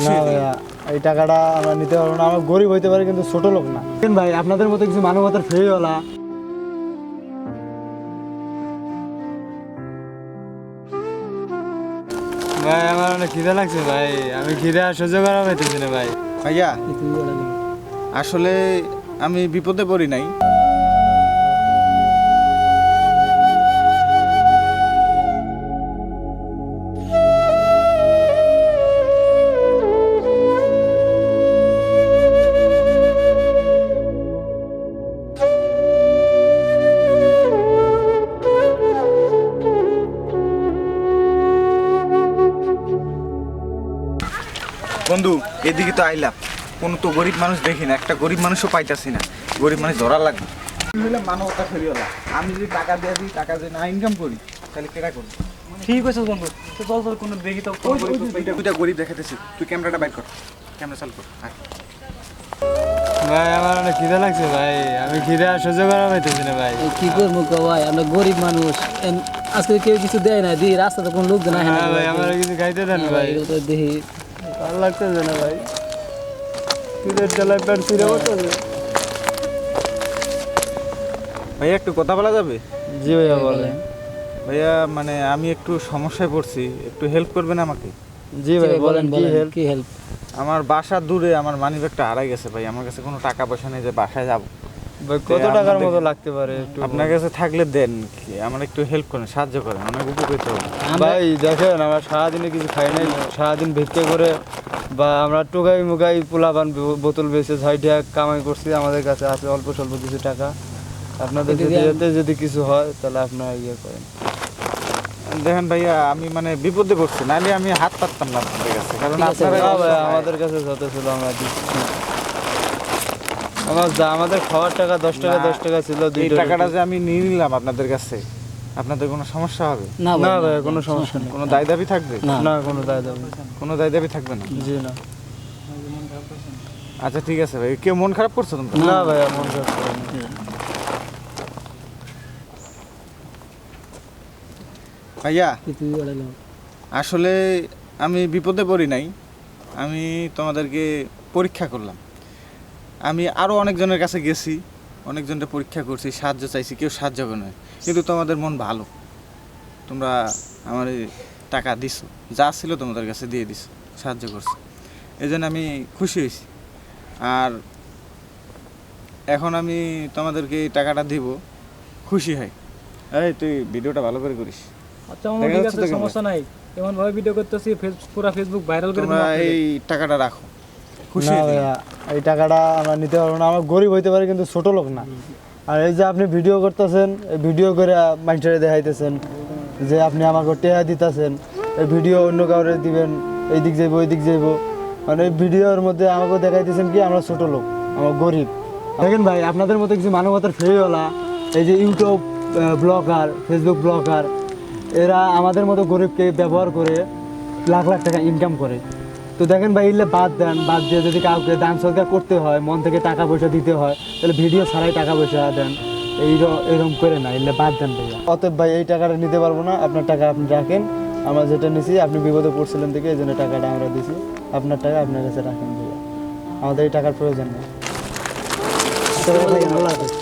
খুশি। না যাবে। ভাইয়া এই টাকাটা আমরা নিতে পারব না। আমরা গরিব হইতে পারি কিন্তু ছোট লোক না। ভাই আপনাদের মতো কিছু মানবতার ফেরিওয়ালা ভাই আমার অনেক খিদে লাগছে ভাই। আমি খিদে আর সহ্য করা পাইতেছি না ভাই। ভাইয়া আসলে আমি বিপদে পড়ি নাই। বন্ধু এদিকে তো আইলাম। কোনো তো গরিব মানুষ দেখি না একটা গরিব মানুষও পাইতাছি না। গরিব মানুষ ধরা লাগবে। হইলাম মানবতা ফেরিওয়ালা। আমি যদি টাকা দিয়ে দিই টাকা দিয়ে না ইনকাম করি তাহলে কেটা করব? ঠিক আছে বন্ধু। তো চল চল কোনো দেখি তো দুইটা গরিব দেখাতেছি তুই ক্যামেরাটা বাইর কর। ক্যামেরা চালু কর। ভাই আমার অনেক খিদে লাগছে ভাই। আমি খিদে আর সহ্য করা পাইতেছি না ভাই। কি করব গো ভাই? আমরা গরিব মানুষ। আজকে কেউ কিছু দেয় না। দিই রাস্তাতে কোনো লোক না হ্যাঁ ভাই আমার কিছু খাইতে দেন ভাই। দেখি। ভালো লাগতেছে না ভাই। জ্বালায় পেট ফিরে বসতেছে। ভাইয়া একটু কথা বলা যাবে? জি ভাইয়া বলেন। ভাইয়া মানে আমি একটু সমস্যায় পড়ছি একটু হেল্প করবেন আমাকে? জি ভাই বলেন কি হেল্প কি হেল্প আমার বাসা দূরে আমার মানি ব্যাগটা হারাই গেছে ভাই আমার কাছে কোনো টাকা পয়সা নেই যে বাসায় যাব। কত টাকার মতো লাগতে পারে একটু আপনার কাছে থাকলে দেন কি আমার একটু হেল্প করেন সাহায্য করেন অনেক উপকৃত ভাই দেখেন আমরা সারাদিনে কিছু খাই নাই সারাদিন ভিক্ষে করে বা আমরা টোকাই মুগাই পোলাপান ব- বোতল বেচে ছয়টা কামাই করছি আমাদের কাছে আছে অল্প স্বল্প কিছু টাকা। আপনাদের যদি যদি কিছু হয় তাহলে আপনারা ইয়ে করেন। দেখেন ভাইয়া আমি মানে বিপদে পড়ছি নাহলে আমি হাত পাততাম না আপনাদের কাছে কারণ আপনারা আমাদের কাছে যত ছিল আমরা আমার যা আমাদের খাওয়ার টাকা দশ টাকা দশ টাকা ছিল এই টাকাটা যে আমি নিয়ে নিলাম আপনাদের কাছে আপনাদের কোনো সমস্যা হবে? না না ভাই কোনো সমস্যা নেই। কোনো দায় দাবি থাকবে? না। কোনো দায় দাবি কোনো দায় দাবি থাকবে না? জি না। আচ্ছা ঠিক আছে ভাই। কেউ মন খারাপ করছ তোমরা? না ভাই মন খারাপ করেন ভাইয়া আসলে আমি বিপদে পড়ি নাই। আমি তোমাদেরকে পরীক্ষা করলাম। আমি আরও অনেকজনের কাছে গেছি অনেকজনকে পরীক্ষা করছি সাহায্য চাইছি কেউ সাহায্য করে নাই। কিন্তু তোমাদের মন ভালো। তোমরা আমার টাকা দিছো যা ছিল তোমাদের কাছে দিয়ে দিছো সাহায্য করছ। এই জন্য আমি খুশি হয়েছি। আর এখন আমি তোমাদেরকে এই টাকাটা দিব খুশি হয় এই তুই ভিডিওটা ভালো করে করিস। আচ্ছা মামা ঠিক আছে সমস্যা নাই। এমন ভাবে ভিডিও করতেছি পুরা ফেসবুক ভাইরাল করে এই টাকাটা রাখো। খুশি এই টাকাটা আমরা নিতে পারব না। আমরা গরিব হইতে পারি কিন্তু ছোট লোক না। আর এই যে আপনি ভিডিও করতেছেন ভিডিও করে মানুষের দেখাইতেছেন যে আপনি আমাকে টেহা দিতেছেন এই ভিডিও অন্য কাউরে দিবেন এই দিক যাইবো ওই দিক যাইবো। মানে এই ভিডিওর মধ্যে আমাকে দেখাইতেছেন কি আমরা ছোট লোক আমরা গরিব। দেখেন ভাই আপনাদের মতো কিছু মানবতার ফেরিওয়ালা এই যে ইউটিউব ব্লগার ফেসবুক ব্লগার এরা আমাদের মতো গরিবকে ব্যবহার করে লাখ লাখ টাকা ইনকাম করে। তো দেখেন ভাই ইলে বাদ দেন, বাদ দিয়ে যদি কাউকে দান সরকার করতে হয়, মন থেকে টাকা পয়সা দিতে হয়, তাহলে ভিডিও ছাড়াই টাকা পয়সা দেন। এই এরকম করে না ইলে বাদ দেন ভাইয়া। অতএব ভাই, এই টাকাটা নিতে পারব না, আপনার টাকা আপনি রাখেন। আমরা যেটা নিছি, আপনি বিপদে পড়ছিলেন থেকে এই জন্য টাকাটা আমরা দিছি। আপনার টাকা আপনার কাছে রাখেন ভাইয়া। আমাদের এই টাকার প্রয়োজন নেই। আল্লাহ হাফেজ।